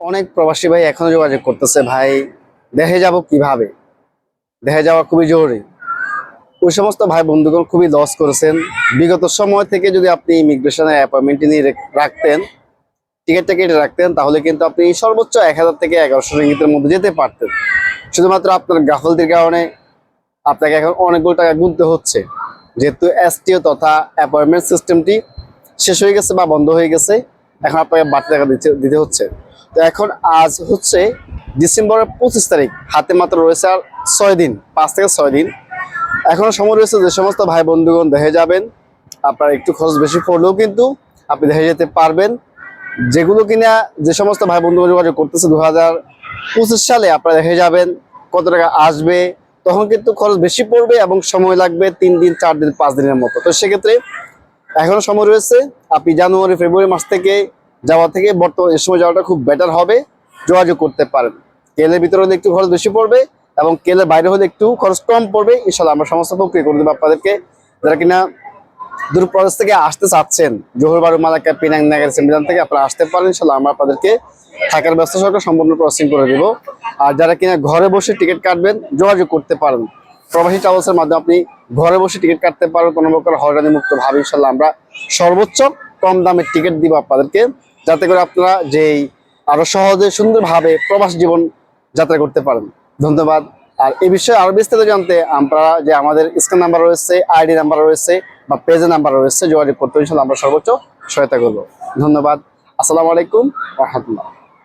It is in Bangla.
অনেক প্রবাসী ভাই এখনও যোগাযোগ করতেছে, ভাই দেখে যাব কীভাবে? দেখে যাওয়া খুবই জরুরি। ওই সমস্ত ভাই বন্ধুগণ খুবই লস করেছেন। বিগত সময় থেকে যদি আপনি ইমিগ্রেশনের অ্যাপয়েন্টমেন্ট নিয়ে রাখতেন টিকিটটা কেটে রাখতেন, তাহলে কিন্তু আপনি সর্বোচ্চ এক হাজার থেকে এগারোশো রিঙ্গিতের মধ্যে যেতে পারতেন। শুধুমাত্র আপনার গাফলতির কারণে আপনাকে এখন অনেকগুলো টাকা গুনতে হচ্ছে। যেহেতু এসটিও তথা অ্যাপয়েন্টমেন্ট সিস্টেমটি শেষ হয়ে গেছে বা বন্ধ হয়ে গেছে, এখন আপনাকে বাড়তি টাকা দিতে হচ্ছে। তো এখন আজ হচ্ছে ডিসেম্বরের পঁচিশ তারিখ, হাতে মাত্র রয়েছে আর ছয় দিন, পাঁচ থেকে ছয় দিন। এখনও সময় রয়েছে যে সমস্ত ভাই বন্ধুগণ দেখে যাবেন। আপনার একটু খরচ বেশি পড়লেও কিন্তু আপনি দেখে যেতে পারবেন। যেগুলো কিনা যে সমস্ত ভাই বন্ধু যোগাযোগ করতেছে দু হাজার পঁচিশ সালে আপনারা দেখে যাবেন কত টাকা আসবে। তখন কিন্তু খরচ বেশি পড়বে এবং সময় লাগবে তিন দিন, চার দিন, পাঁচ দিনের মতো। তো সেক্ষেত্রে এখনও সময় রয়েছে। আপনি জানুয়ারি, ফেব্রুয়ারি মাস থেকে যাওয়া থেকে বর্তমান এই সময় যাওয়াটা খুব বেটার হবে। যোগাযোগ করতে পারেন কেলের ভিতরে হলে একটু খরচ বেশি পড়বে এবং কেলের বাইরে হলে একটু খরচ কম পড়বে। ইনশাল্লাহ আমরা সমস্ত প্রক্রিয়া করে দেবো আপনাদেরকে। যারা কিনা দূরপ্রদেশ থেকে আসতে চাচ্ছেন, জোহর বারু মালাকা পিনাং নাগের সেমিনার থেকে আপনারা আসতে পারেন। ইনশাল্লাহ আমরা আপনাদেরকে থাকার ব্যবস্থা সরকার সম্পূর্ণ প্রসেসিং করে দেবো। আর যারা কিনা ঘরে বসে টিকিট কাটবেন, যোগাযোগ করতে পারেন প্রবাসী ট্রাভেলসের মাধ্যমে আপনি ঘরে বসে টিকিট কাটতে পারবেন। কোনো প্রকার হয়রানি মুক্ত ভাবে ইনশাল্লাহ আমরা সর্বোচ্চ কম দামে টিকিট দিব আপনাদেরকে। যাতে করে আপনারা যেই আরও সহজে সুন্দরভাবে প্রবাস জীবন যাত্রা করতে পারেন। ধন্যবাদ। আর এই বিষয়ে আরও বিস্তারিত জানতে আমরা যে আমাদের স্ক্যান নাম্বার রয়েছে, আইডি নাম্বার রয়েছে বা পেজের নাম্বার রয়েছে, যোগাযোগ করতে ইনশাল্লাহ আমরা সর্বোচ্চ সহায়তা করব। ধন্যবাদ। আসসালামু আলাইকুম। রহমতুল্লাহ।